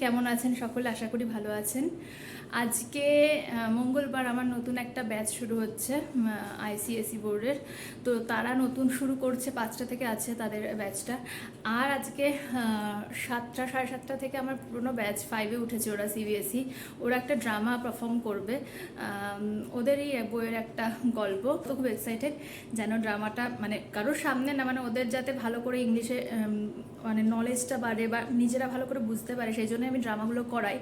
কেমন আছেন সকলে? আশা করি ভালো আছেন। আজকে মঙ্গলবার আমার নতুন একটা ব্যাচ শুরু হচ্ছে আইসিএসি বোর্ডের। তো তারা নতুন শুরু করছে, পাঁচটা থেকে আছে তাদের ব্যাচটা। আর আজকে সাতটা, সাড়ে সাতটা থেকে আমার পুরনো ব্যাচ ফাইভে উঠেছে ওরা সিবিএসই ওরা একটা ড্রামা পারফর্ম করবে। ওদেরই বইয়ের একটা গল্প। তো খুব এক্সাইটেড যেন ড্রামাটা মানে কারোর সামনে না মানে ওদের যাতে ভালো করে ইংলিশে মানে নলেজটা বাড়ে বা নিজেরা ভালো করে বুঝতে পারে, সেই জন্য আমি ড্রামাগুলো করাই।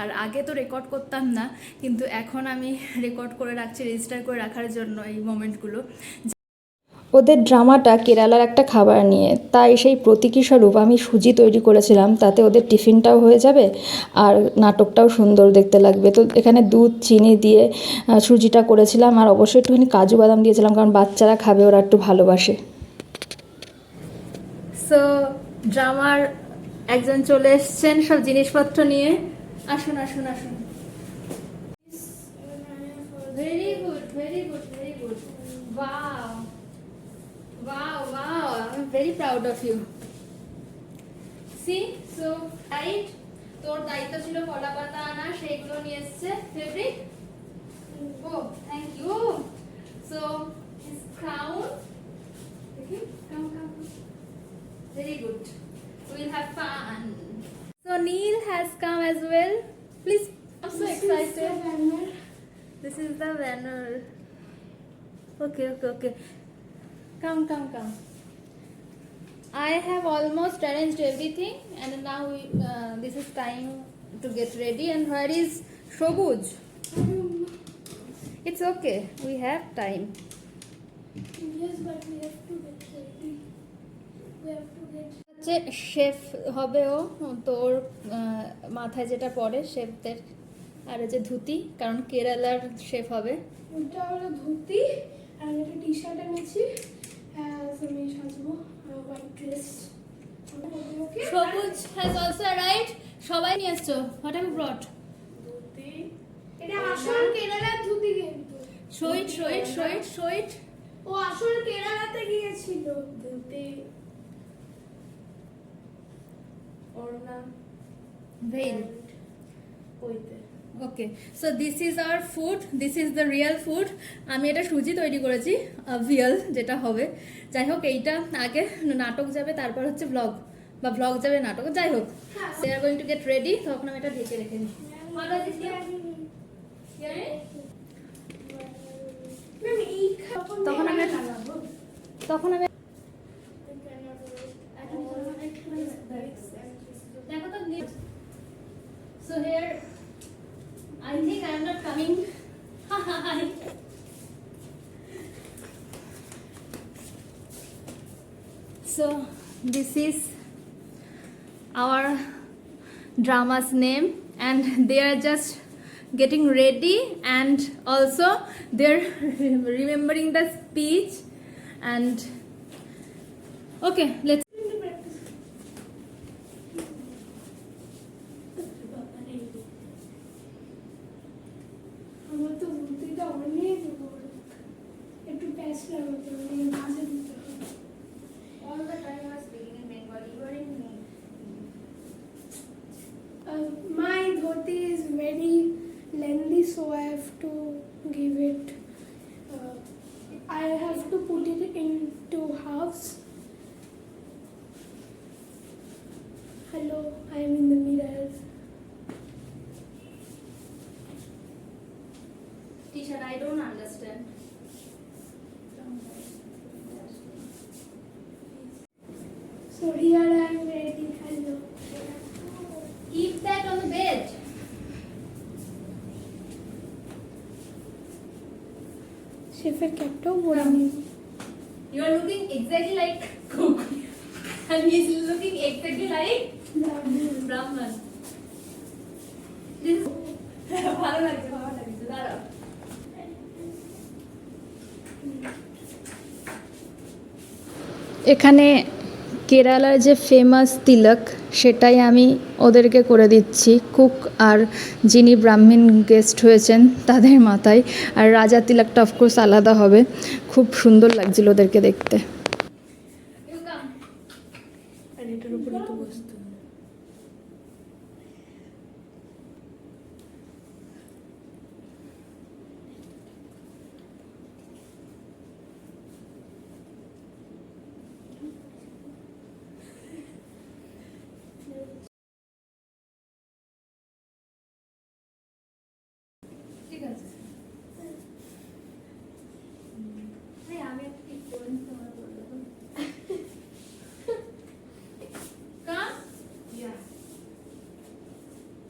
আর আগে তো রেকর্ড করতাম না কিন্তু এখন আমি রেকর্ড করে রাখছি রেজিস্টার করে রাখার জন্য এই মোমেন্টগুলো ওদের ড্রামাটা কেরালার একটা খাবার নিয়ে তাই সেই প্রতীকী স্বরূপ আমি সুজি তৈরি করেছিলাম তাতে ওদের টিফিনটাও হয়ে যাবে আর নাটকটাও সুন্দর দেখতে লাগবে। তো এখানে দুধ চিনি দিয়ে সুজিটা করেছিলাম আর অবশ্যই একটুখানি কাজু বাদাম দিয়েছিলাম কারণ বাচ্চারা খাবে ওরা একটু ভালোবাসে। সো ড্রামার একজন চলে এসছেন সব জিনিসপত্র নিয়ে। আসুন আসুন আসুন। Very good very good very good very proud of you see so তোর দায়িত্ব ছিল আনা নিয়ে এসছে fabric thank you so Very good. We'll have fun. So Neil has come as well. Please, I'm so excited. This is the banner. Okay, okay, okay. Come, come, come. I have almost arranged everything, and now we, uh, this is time to get ready. And where is Shobuj? It's okay. We have time. Yes, but we have to হচ্ছে chef হবে ও তোর মাথায় যেটা পড়ে শেফদের আর যে ধুতি কারণ কেরালার শেফ হবে। ওটা হলো ধুতি আর আমি একটা টি শার্ট এনেছি আমি সাজবো হোয়াইট ড্রেস সবুজ হ্যাজ অলসো রাইট সবাই নিয়ে এসছো? What have brought dhoti. এটা আসল কেরালার ধুতি কিন্তু। শহীদ শহীদ শহীদ শহীদ। ও আসল কেরালাতে গিয়েছিল। ধুতি। ওড়না okay so this is our food this is the real food আমি এটা সুজি তৈরি করেছি ভিয়াল যেটা হবে। যাই হোক এইটা আগে নাটক যাবে তারপর হচ্ছে ব্লগ বা ব্লগ যাবে নাটক। যাই হোক they are going to get ready তখন আমি এটা ঢেকে রেখে তখন তখন আমি- তখন আমি So here, I think I am not coming. Hi. So this is our drama's name and they are just getting ready and also they're remembering the speech and okay let's give it. Uh, I have to put it into halves. Hello, I am in the mirror. T-shirt I don't understand So here শেফের ক্যাপটাও পরে নিই you are looking exactly like cook and he is looking exactly like Brahman ভালো লাগছে ভালো লাগছে দাঁড়াও এখানে কেরালার যে ফেমাস তিলক, সেটাই আমি ওদেরকে করে দিচ্ছি। কুক আর যিনি ব্রাহ্মণ গেস্ট হয়েছেন, তাদের মাথায়। আর রাজা তিলকটা অফকোর্স আলাদা হবে। খুব সুন্দর লাগছিল ওদেরকে দেখতে। এটার উপরে তো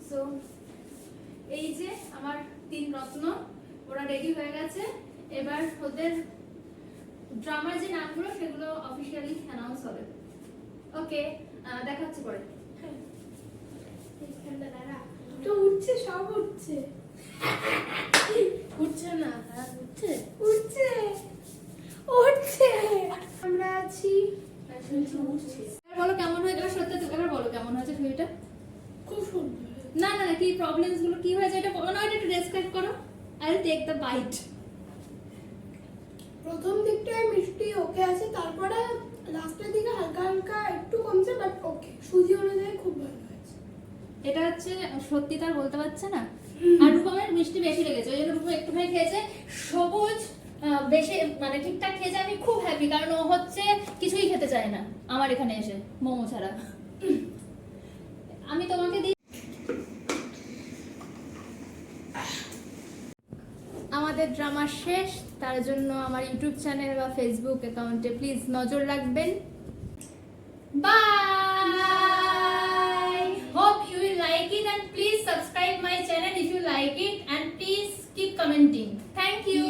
সো এই যে আমার তিন রত্ন ওরা রেডি হয়ে গেছে। এবার ওদের ড্রামার যে নামগুলো সেগুলো অফিসিয়ালি অ্যানাউন্স হবে। ওকে দেখা হচ্ছে পরে। তো উঠছে সব উঠছে। উঠছে না হ্যাঁ উঠছে। উঠছে। উঠছে। আমরা আছি। বলো কেমন হয়ে গেল সত্যি তো এবার বলো কেমন হয়েছে ছবিটা? খুব সুন্দর। না না না কি প্রবলেমসগুলো কি হয়েছে এটা বলো না এটা একটু ডেসক্রাইব করো। I will take the bite প্রথম দিকটায় মিষ্টি ওকে আছে তারপরে লাস্টের দিকে হালকা হালকা একটু কমছে বাট ওকে সুজি অনুযায়ী খুব ভালো হয়েছে। এটা হচ্ছে সত্যি তার বলতে পারছে না। আর রূপমের মিষ্টি বেশি লেগেছে ওই জন্য রূপম একটুখানি খেয়েছে। সবুজ বেশি মানে ঠিকঠাক খেয়েছে আমি খুব হ্যাপি কারণ ও হচ্ছে কিছুই খেতে চায় না আমার এখানে এসে মোমো ছাড়া। আমি তোমাকে দিই আমাদের ড্রামা শেষ। তার জন্য আমার ইউটিউব চ্যানেল বা ফেসবুক অ্যাকাউন্টে প্লিজ নজর রাখবেন। Bye hope you like it please subscribe my channel if like it and please thank you